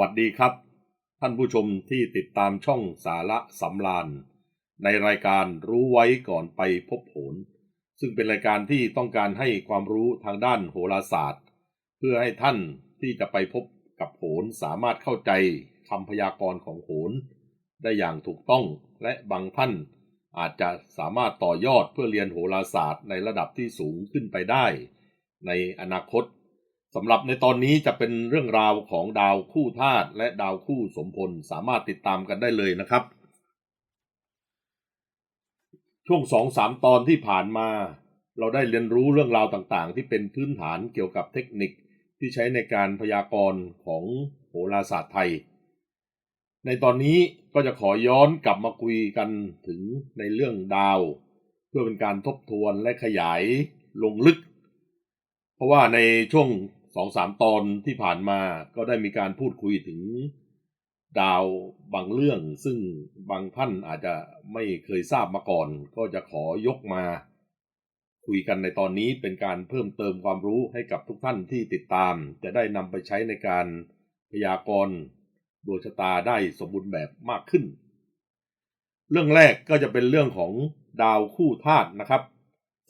วัสดีครับ ท่านผู้ชมที่ติดตามช่องสาระสำรานในรายการรู้ไว้ก่อนไปพบโหน ซึ่งเป็นรายการที่ต้องการให้ความรู้ทางด้านโหราศาสตร์ เพื่อให้ท่านที่จะไปพบกับโหนสามารถเข้าใจคำพยากรณ์ของโหน ได้อย่างถูกต้องและบางท่านอาจจะสามารถต่อยอดเพื่อเรียนโหราศาสตร์ในระดับที่สูงขึ้นไปได้ ในอนาคต สำหรับในตอนนี้จะเป็นเรื่องราวของดาวคู่ธาตุและดาวคู่สมพลสามารถติดตามกันได้เลยนะครับ ช่วงสองสามตอนที่ผ่านมา เราได้เรียนรู้เรื่องราวต่างๆ ที่เป็นพื้นฐานเกี่ยวกับเทคนิคที่ใช้ในการพยากรณ์ของโหราศาสตร์ไทย ในตอนนี้ก็จะขอย้อนกลับมาคุยกันถึงในเรื่องดาว เพื่อเป็นการทบทวนและขยายลงลึก เพราะว่าในช่วง สองสามตอนที่ผ่านมาก็ได้มีการพูดคุยถึงดาวบางเรื่อง ซึ่งบางท่านอาจจะไม่เคยทราบมาก่อน ก็จะขอยกมา คุยกันในตอนนี้เป็นการเพิ่มเติมความรู้ให้กับทุกท่านที่ติดตาม จะได้นำไปใช้ในการพยากรณ์ดวงชะตาได้สมบูรณ์แบบมากขึ้น เรื่องแรกก็จะเป็นเรื่องของดาวคู่ธาตุนะครับ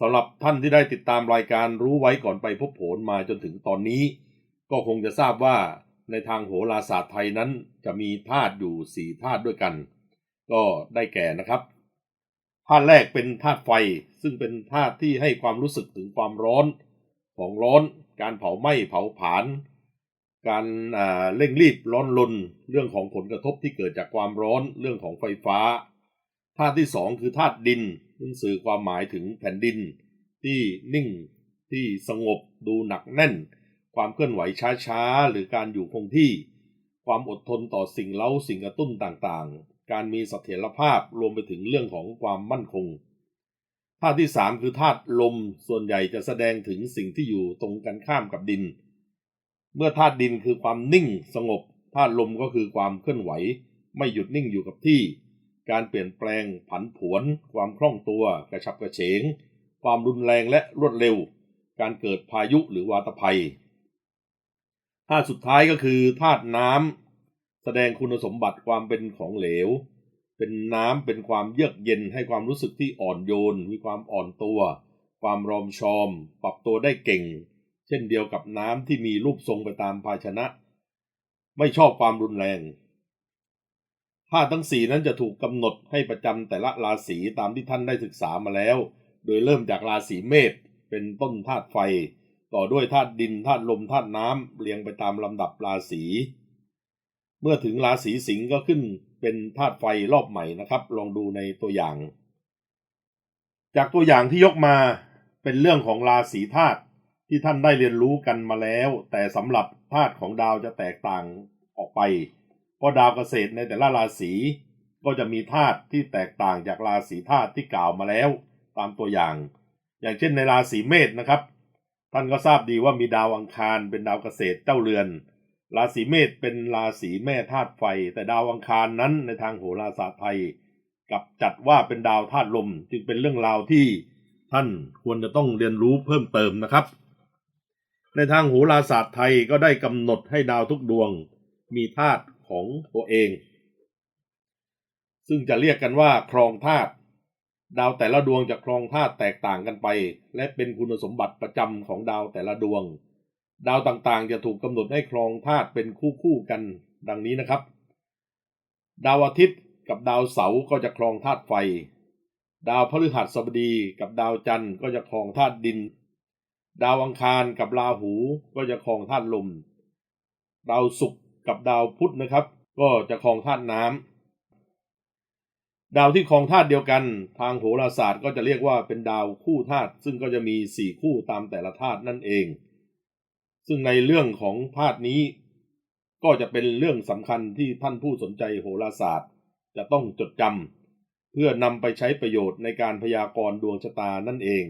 สำหรับท่านที่ได้ติดตามรายการรู้ไว้ก่อนไปพบผลมาจนถึงตอนนี้ ก็คงจะทราบว่าในทางโหราศาสตร์ไทยนั้นจะมีธาตุอยู่สี่ธาตุด้วยกัน ก็ได้แก่นะครับธาตุแรกเป็นธาตุไฟ ซึ่งเป็นธาตุที่ให้ความรู้สึกถึงความร้อน ของร้อน การเผาไหม้เผาผลาญการเร่งรีบร้อนลนเรื่องของผลกระทบที่เกิดจากความร้อนเรื่องของไฟฟ้า ธาตุที่สองคือธาตุดินซึ่งสื่อความหมายถึงแผ่นดิน ที่นิ่งที่สงบดูหนักแน่น ความเคลื่อนไหวช้าๆ หรือการอยู่คงที่ ความอดทนต่อสิ่งเล้าสิ่งกระตุ้นต่างๆ การมีเสถียรภาพรวมไปถึงเรื่องของความมั่นคงธาตุที่สามคือธาตุลมส่วนใหญ่จะแสดงถึงสิ่งที่อยู่ตรงกันข้ามกับดิน เมื่อธาตุดินคือความนิ่งสงบธาตุลมก็คือความเคลื่อนไหว ไม่หยุดนิ่งอยู่กับที่ การเปลี่ยนแปลงผันผวน ความคล่องตัว กระฉับกระเฉง ความรุนแรงและรวดเร็ว การเกิดพายุหรือวาตภัยธาตุสุดท้ายก็คือธาตุน้ำแสดงคุณสมบัติความเป็นของเหลว เป็นน้ำเป็นความเยือกเย็นให้ความรู้สึกที่อ่อนโยน มีความอ่อนตัว ความรอมชอม ปรับตัวได้เก่ง เช่นเดียวกับน้ำที่มีรูปทรงไปตามภาชนะ ไม่ชอบความรุนแรง ธาตุทั้งสี่นั้นจะถูกกำหนดให้ประจำแต่ละราศีตามที่ท่านได้ศึกษามาแล้ว โดยเริ่มจากราศีเมษเป็นต้นธาตุไฟ ต่อด้วยธาตุดินธาตุลมธาตุน้ำเรียงไปตามลำดับราศีเมื่อถึงราศีสิงห์ก็ขึ้นเป็นธาตุไฟรอบใหม่นะครับ ลองดูในตัวอย่าง จากตัวอย่างที่ยกมาเป็นเรื่องของราศีธาตุที่ท่านได้เรียนรู้กันมาแล้ว แต่สำหรับธาตุของดาวจะแตกต่างออกไป พราะดาวเกษตรในแต่ละราศีก็จะมีธาตุที่แตกต่างจากราศีธาตุที่กล่าวมาแล้ว ตามตัวอย่าง อย่างเช่นในราศีเมษนะครับ ท่านก็ทราบดีว่ามีดาวอังคารเป็นดาวเกษตรเจ้าเรือน ราศีเมษเป็นราศีแม่ธาตุไฟ แต่ดาวอังคารนั้นในทางโหราศาสตร์ไทยกับจัดว่าเป็นดาวธาตุลมจึงเป็นเรื่องราวที่ท่านควรจะต้องเรียนรู้เพิ่มเติมนะครับ ในทางโหราศาสตร์ไทยก็ได้กำหนดให้ดาวทุกดวง มีธาตุ ของตัวเอง ซึ่งจะเรียกกันว่าครองธาตุดาวแต่ละดวงจะครองธาตุแตกต่างกันไป และเป็นคุณสมบัติประจำของดาวแต่ละดวง ดาวต่างๆ จะถูกกำหนดให้ครองธาตุเป็นคู่ๆกันดังนี้นะครับ ดาวอาทิตย์กับดาวเสาร์ก็จะครองธาตุไฟ ดาวพฤหัสบดีกับดาวจันทร์ก็จะครองธาตุดิน ดาวอังคารกับราหูก็จะครองธาตุลม ดาวศุกร์ กับดาวพุธนะครับ ก็จะครองธาตุน้ำดาวที่ครองธาตุเดียวกัน ทางโหราศาสตร์ก็จะเรียกว่าเป็นดาวคู่ธาตุซึ่งก็จะมีสี่คู่ตามแต่ละธาตุนั่นเอง ซึ่งในเรื่องของธาตุนี้ ก็จะเป็นเรื่องสำคัญที่ท่านผู้สนใจโหราศาสตร์ จะต้องจดจำเพื่อนำไปใช้ประโยชน์ในการพยากรณ์ดวงชะตานั่นเอง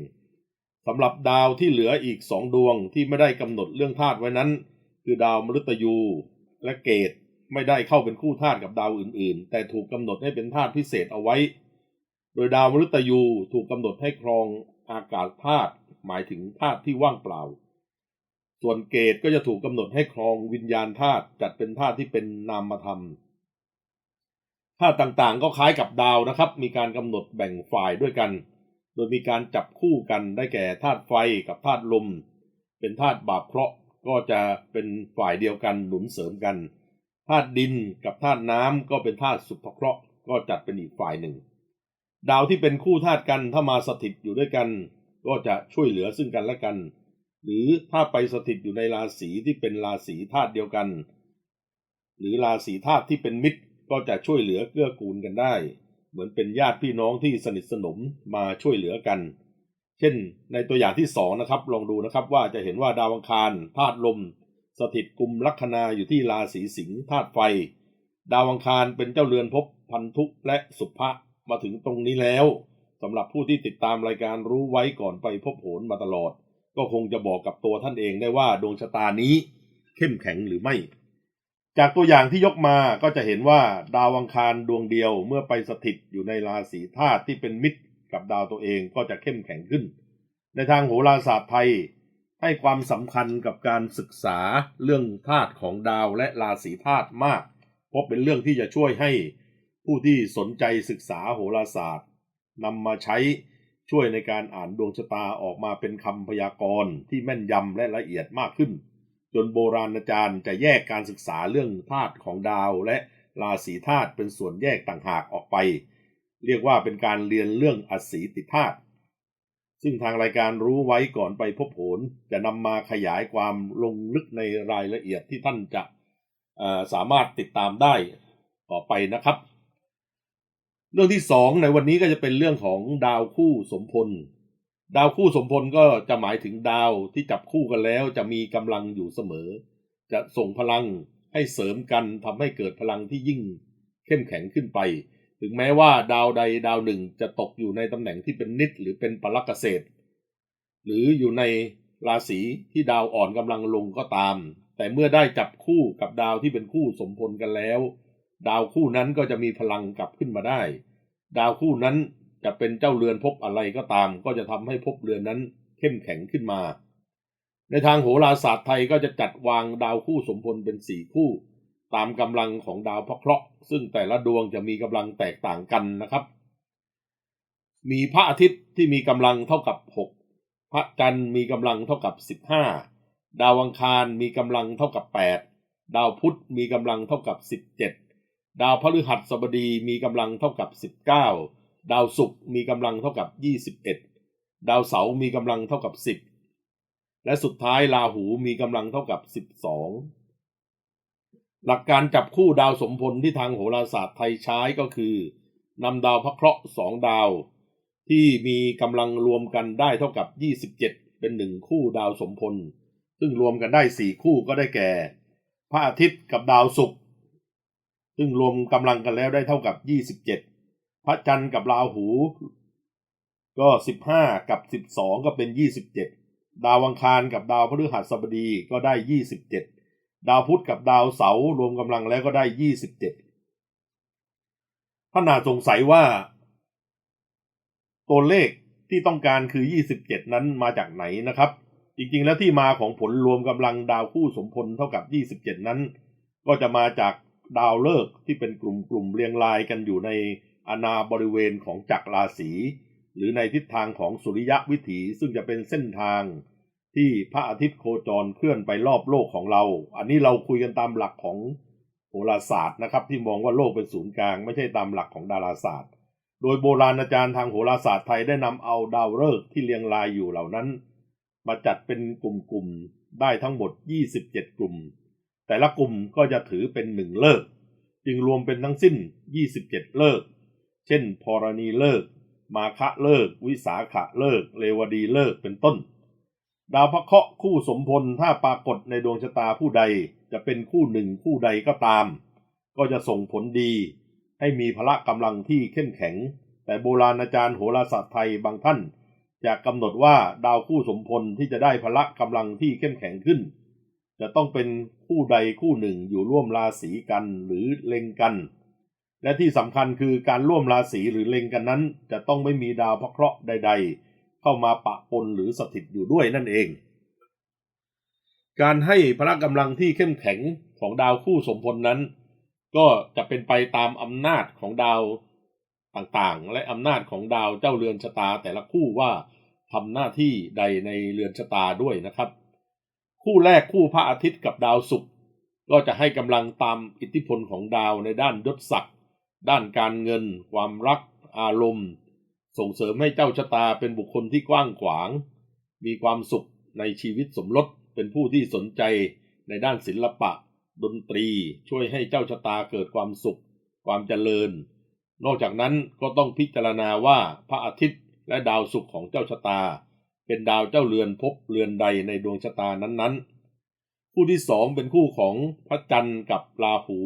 สำหรับดาวที่เหลืออีกสองดวงที่ไม่ได้กำหนดเรื่องธาตุไว้นั้น คือดาวมฤตยู และเกตไม่ได้เข้าเป็นคู่ธาตุกับดาวอื่นๆ แต่ถูกกำหนดให้เป็นธาตุพิเศษเอาไว้ โดยดาวมฤตยูถูกกำหนดให้ครองอากาศธาตุหมายถึงธาตุที่ว่างเปล่า ส่วนเกตก็จะถูกกำหนดให้ครองวิญญาณธาตุจัดเป็นธาตุที่เป็นนามธรรมธาตุต่างๆ ก็คล้ายกับดาวนะครับ มีการกำหนดแบ่งฝ่ายด้วยกัน โดยมีการจับคู่กันได้แก่ธาตุไฟกับธาตุลม เป็นธาตุบาปเคราะห์ ก็จะเป็นฝ่ายเดียวกันหนุนเสริมกันธาตุดินกับธาตุน้ำก็เป็นธาตุสุภเคราะห์ก็จัดเป็นอีกฝ่ายหนึ่ง ดาวที่เป็นคู่ธาตุกันถ้ามาสถิตอยู่ด้วยกัน ก็จะช่วยเหลือซึ่งกันและกัน หรือถ้าไปสถิตอยู่ในราศีที่เป็นราศีธาตุเดียวกัน หรือราศีธาตุที่เป็นมิตรก็จะช่วยเหลือเกื้อกูลกันได้ เหมือนเป็นญาติพี่น้องที่สนิทสนมมาช่วยเหลือกัน เช่นในตัวอย่างที่สองนะครับลองดูนะครับว่าจะเห็นว่าดาวอังคารธาตุลม สถิตกลุ่มลัคนาอยู่ที่ราศีสิงห์ธาตุไฟ ดาวอังคารเป็นเจ้าเรือนภพพันธุและสุภะมาถึงตรงนี้แล้วสำหรับผู้ที่ติดตามรายการรู้ไว้ก่อนไปพบโหนมาตลอด ก็คงจะบอกกับตัวท่านเองได้ว่าดวงชะตานี้เข้มแข็งหรือไม่ จากตัวอย่างที่ยกมาก็จะเห็นว่าดาวอังคารดวงเดียวเมื่อไปสถิตอยู่ในราศีธาตุที่เป็นมิตร กับดาวตัวเองก็จะเข้มแข็งขึ้น ในทางโหราศาสตร์ไทย ให้ความสำคัญกับการศึกษาเรื่องธาตุของดาวและราศีธาตุมาก เพราะเป็นเรื่องที่จะช่วยให้ผู้ที่สนใจศึกษาโหราศาสตร์นำมาใช้ช่วยในการอ่านดวงชะตาออกมาเป็นคำพยากรณ์ที่แม่นยำและละเอียดมากขึ้น จนโบราณอาจารย์จะแยกการศึกษาเรื่องธาตุของดาวและราศีธาตุเป็นส่วนแยกต่างหากออกไป เรียกว่าเป็นการเรียนเรื่องอสีติธาตุซึ่งทางรายการรู้ไว้ก่อนไปพบโหนจะนำมาขยายความลงลึกในรายละเอียดที่ท่านจะสามารถติดตามได้ต่อไปนะครับ เรื่องที่สองในวันนี้ก็จะเป็นเรื่องของดาวคู่สมพล ดาวคู่สมพลก็จะหมายถึงดาวที่จับคู่กันแล้ว จะมีกำลังอยู่เสมอ จะส่งพลังให้เสริมกันทำให้เกิดพลังที่ยิ่งเข้มแข็งขึ้นไป ถึงแม้ว่าดาวใดดาวหนึ่งจะตกอยู่ในตำแหน่งที่เป็นนิดหรือเป็นปลักเกษตร หรืออยู่ในราศีที่ดาวอ่อนกำลังลงก็ตาม แต่เมื่อได้จับคู่กับดาวที่เป็นคู่สมพลกันแล้ว ดาวคู่นั้นก็จะมีพลังกลับขึ้นมาได้ ดาวคู่นั้นจะเป็นเจ้าเรือนภพอะไรก็ตาม ก็จะทำให้ภพเรือนนั้นเข้มแข็งขึ้นมา ในทางโหราศาสตร์ไทยก็จะจัดวางดาวคู่สมพลเป็นสี่คู่ ตามกำลังของดาวพระเคราะห์ซึ่งแต่ละดวงจะมีกำลังแตกต่างกันนะครับ มีพระอาทิตย์ที่มีกำลังเท่ากับหกพระจันทร์มีกำลังเท่ากับสิบห้าดาวอังคารมีกำลังเท่ากับแปดาวพุธมีกำลังเท่ากับสิบเจ็ดาวพฤหัสบดีมีกำลังเท่ากับสิบเก้าดาวศุกร์มีกำลังเท่ากับยี่สิบเอ็ดาวเสาร์มีกำลังเท่ากับสิบและสุดท้ายราหูมีกำลังเท่ากับสิบสอง หลักการจับคู่ดาวสมพลที่ทางโหราศาสตร์ไทยใช้ก็คือนำดาวพระเคราะห์สองดาว ที่มีกำลังรวมกันได้เท่ากับยี่สิบเจ็ดเป็นหนึ่งคู่ดาวสมพล ซึ่งรวมกันได้สี่คู่ก็ได้แก่ พระอาทิตย์กับดาวศุกร์ซึ่งรวมกำลังกันแล้วได้เท่ากับยี่สิบเจ็ดพระจันทร์กับราหู ก็สิบห้ากับสิบสองก็เป็นยี่สิบเจ็ดดาวอังคารกับดาวพฤหัสบดีก็ได้ยี่สิบเจ็ ดาวพุธกับดาวเสาร์รวมกำลังแล้วก็ได้ยี่สิบเจ็ดท่านอาจสงสัยว่า ตัวเลขที่ต้องการคือยี่สิบเจ็ดนั้นมาจากไหนนะครับ จริงๆแล้วที่มาของผลรวมกำลังดาวคู่สมพลเท่ากับยี่สิบเจ็ดนั้น ก็จะมาจากดาวฤกษ์ที่เป็นกลุ่มกลุ่มเรียงรายกันอยู่ในอนาบริเวณของจักรราศีหรือในทิศทางของสุริยะวิถีซึ่งจะเป็นเส้นทาง ที่พระอาทิตย์โคจรเคลื่อนไปรอบโลกของเรา อันนี้เราคุยกันตามหลักของโหราศาสตร์นะครับ ที่มองว่าโลกเป็นศูนย์กลาง ไม่ใช่ตามหลักของดาราศาสตร์ โดยโบราณอาจารย์ทางโหราศาสตร์ไทยได้นำเอาดาวฤกษ์ที่เรียงรายอยู่เหล่านั้น มาจัดเป็นกลุ่มๆได้ทั้งหมด 27 กลุ่ม แต่ละกลุ่มก็จะถือเป็นหนึ่งเลิกจึงรวมเป็นทั้งสิ้น 27 เลิกเช่นพรณีเลิกมาคะเลิกวิสาขะเลิกเลวดีเลิกเป็นต้น ดาวพระเคราะห์คู่สมพลถ้าปรากฏในดวงชะตาผู้ใดจะเป็นคู่หนึ่งคู่ใดก็ตาม ก็จะส่งผลดี ให้มีพละกำลังที่เข้มแข็ง แต่โบราณอาจารย์โหราศาสตร์ไทยบางท่านจะกำหนดว่าดาวคู่สมพลที่จะได้พละกำลังที่เข้มแข็งขึ้น จะต้องเป็นคู่ใดคู่หนึ่งอยู่ร่วมราศีกันหรือเล็งกัน และที่สำคัญคือการร่วมราศีหรือเล็งกันนั้น จะต้องไม่มีดาวพระเคราะห์ใด ๆ เข้ามาปะปนหรือสถิตอยู่ด้วยนั่นเอง การให้พละกำลังที่เข้มแข็งของดาวคู่สมพลนั้น ก็จะเป็นไปตามอำนาจของดาวต่างๆ และอำนาจของดาวเจ้าเรือนชะตาแต่ละคู่ว่าทำหน้าที่ใดในเรือนชะตาด้วยนะครับ คู่แรกคู่พระอาทิตย์กับดาวศุกร์ก็จะให้กำลังตามอิทธิพลของดาวในด้านยศศักดิ์ด้านการเงิน ความรัก อารมณ์ ส่งเสริมให้เจ้าชะตาเป็นบุคคลที่กว้างขวาง มีความสุขในชีวิตสมรสเป็นผู้ที่สนใจในด้านศิลปะ ดนตรีช่วยให้เจ้าชะตาเกิดความสุข ความเจริญ นอกจากนั้นก็ต้องพิจารณาว่าพระอาทิตย์และดาวศุกร์ของเจ้าชะตา เป็นดาวเจ้าเรือนภพเรือนใดในดวงชะตานั้นๆ คู่ที่สองเป็นคู่ของพระจันทร์กับราหู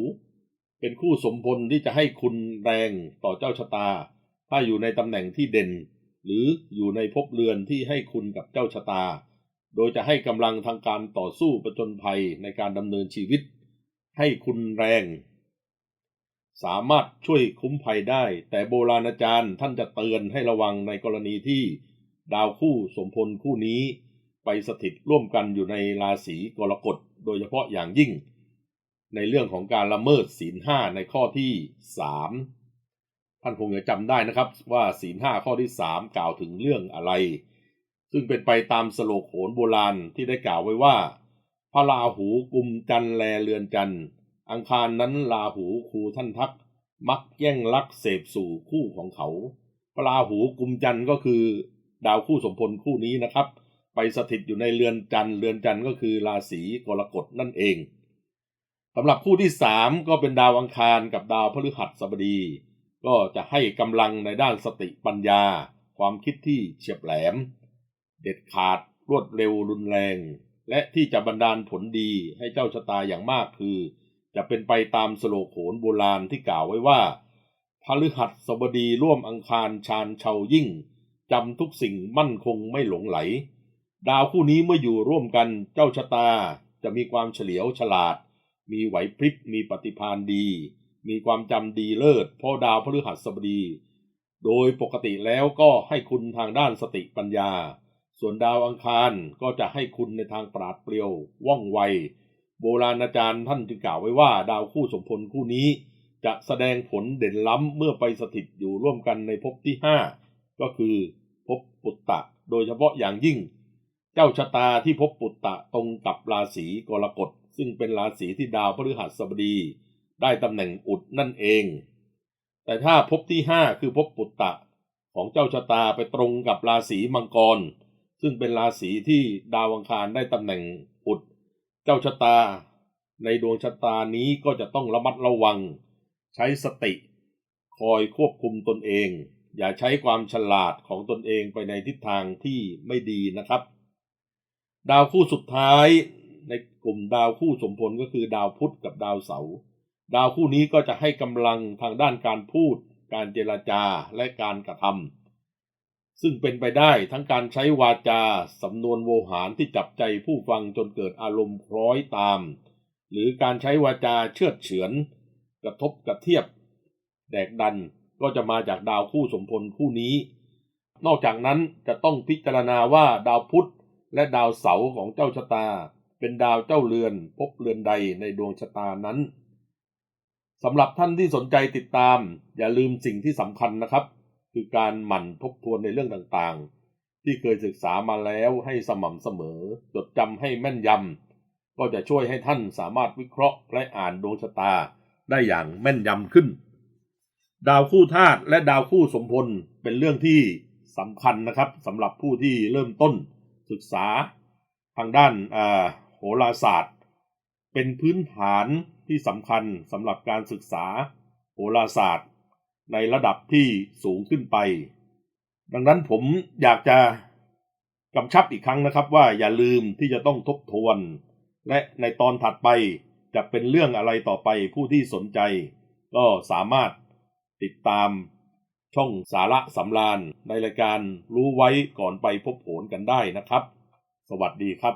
เป็นคู่สมพลที่จะให้คุณแรงต่อเจ้าชะตา ถ้าอยู่ในตำแหน่งที่เด่น หรืออยู่ในภพเรือนที่ให้คุณกับเจ้าชะตา โดยจะให้กำลังทางการต่อสู้ประจนภัยในการดำเนินชีวิต ให้คุณแรง สามารถช่วยคุ้มภัยได้ แต่โบราณอาจารย์ท่านจะเตือนให้ระวังในกรณีที่ดาวคู่สมพลคู่นี้ ไปสถิตร่วมกันอยู่ในราศีกรกฎโดยเฉพาะอย่างยิ่ง ในเรื่องของการละเมิดศีลห้าในข้อที่สาม ท่านคงจะจำได้นะครับ ว่าศีลห้าข้อที่สามกล่าวถึงเรื่องอะไร ซึ่งเป็นไปตามสโลกโหนโบราณที่ได้กล่าวไว้ว่า พระราหูกุมจันแลเรือนจันอังคารนั้นราหูครูท่านทัก มักแย่งลักเสพสู่คู่ของเขา พระราหูกุมจันก็คือ ดาวคู่สมพลคู่นี้นะครับ ไปสถิตอยู่ในเรือนจันเรือนจันก็คือราศีกรกฎนั่นเองสำหรับคู่ที่สามก็เป็นดาวอังคารกับดาวพฤหัสบดี ก็จะให้กำลังในด้านสติปัญญา ความคิดที่เฉียบแหลม เด็ดขาดรวดเร็วรุนแรง และที่จะบันดาลผลดีให้เจ้าชะตาอย่างมากคือ จะเป็นไปตามสโลโหนโบราณที่กล่าวไว้ว่าพฤหัสบดีร่วมอังคารชาญเชายิ่งจำทุกสิ่งมั่นคงไม่หลงไหล ดาวคู่นี้เมื่ออยู่ร่วมกันเจ้าชะตาจะมีความเฉลียวฉลาด มีไหวพริบมีปฏิภาณดี มีความจำดีเลิศเพราะดาวพฤหัสบดี โดยปกติแล้วก็ให้คุณทางด้านสติปัญญา ส่วนดาวอังคารก็จะให้คุณในทางปราดเปรียว ว่องไว โบราณอาจารย์ท่านจึงกล่าวไว้ว่าดาวคู่สมพลคู่นี้ จะแสดงผลเด่นล้ำเมื่อไปสถิตอยู่ร่วมกันในภพที่ห้าก็คือภพปุตตะ โดยเฉพาะอย่างยิ่ง เจ้าชะตาที่ภพปุตตะตรงกับราศีกรกฎซึ่งเป็นราศีที่ดาวพฤหัสบดี ได้ตำแหน่งอุดนั่นเอง แต่ถ้าภพที่ห้าคือภพปุตตะของเจ้าชะตาไปตรงกับราศีมังกร ซึ่งเป็นราศีที่ดาวอังคารได้ตำแหน่งอุด เจ้าชะตา ในดวงชะตานี้ก็จะต้องระมัดระวัง ใช้สติ คอยควบคุมตนเอง อย่าใช้ความฉลาดของตนเองไปในทิศทางที่ไม่ดีนะครับ ดาวคู่สุดท้ายในกลุ่มดาวคู่สมพลก็คือดาวพุธกับดาวเสาร์ ดาวคู่นี้ก็จะให้กำลังทางด้านการพูด การเจรจาและการกระทำซึ่งเป็นไปได้ทั้งการใช้วาจาสำนวนโวหารที่จับใจผู้ฟังจนเกิดอารมณ์คล้อยตาม หรือการใช้วาจาเชื่อเฉือน กระทบกระเทียบ แดกดันก็จะมาจากดาวคู่สมพลคู่นี้ นอกจากนั้นจะต้องพิจารณาว่าดาวพุธและดาวเสาร์ของเจ้าชะตา เป็นดาวเจ้าเรือนพบเรือนใดในดวงชะตานั้น สำหรับท่านที่สนใจติดตาม อย่าลืมสิ่งที่สำคัญนะครับ คือการหมั่นทบทวนในเรื่องต่างๆ ที่เคยศึกษามาแล้วให้สม่ำเสมอ จดจำให้แม่นยำก็จะช่วยให้ท่านสามารถวิเคราะห์และอ่านดวงชะตาได้อย่างแม่นยำขึ้น ดาวคู่ธาตุและดาวคู่สมพลเป็นเรื่องที่สำคัญนะครับสำหรับผู้ที่เริ่มต้นศึกษาทางด้านโหราศาสตร์ เป็นพื้นฐาน ที่สำคัญสำหรับการศึกษาโหราศาสตร์ ในระดับที่สูงขึ้นไป ดังนั้นผมอยากจะกำชับอีกครั้งนะครับว่าอย่าลืมที่จะต้องทบทวน และในตอนถัดไปจะเป็นเรื่องอะไรต่อไปผู้ที่สนใจ ก็สามารถติดตามช่องสาระสำราญในรายการรู้ไว้ก่อนไปพบโผลกันได้นะครับ สวัสดีครับ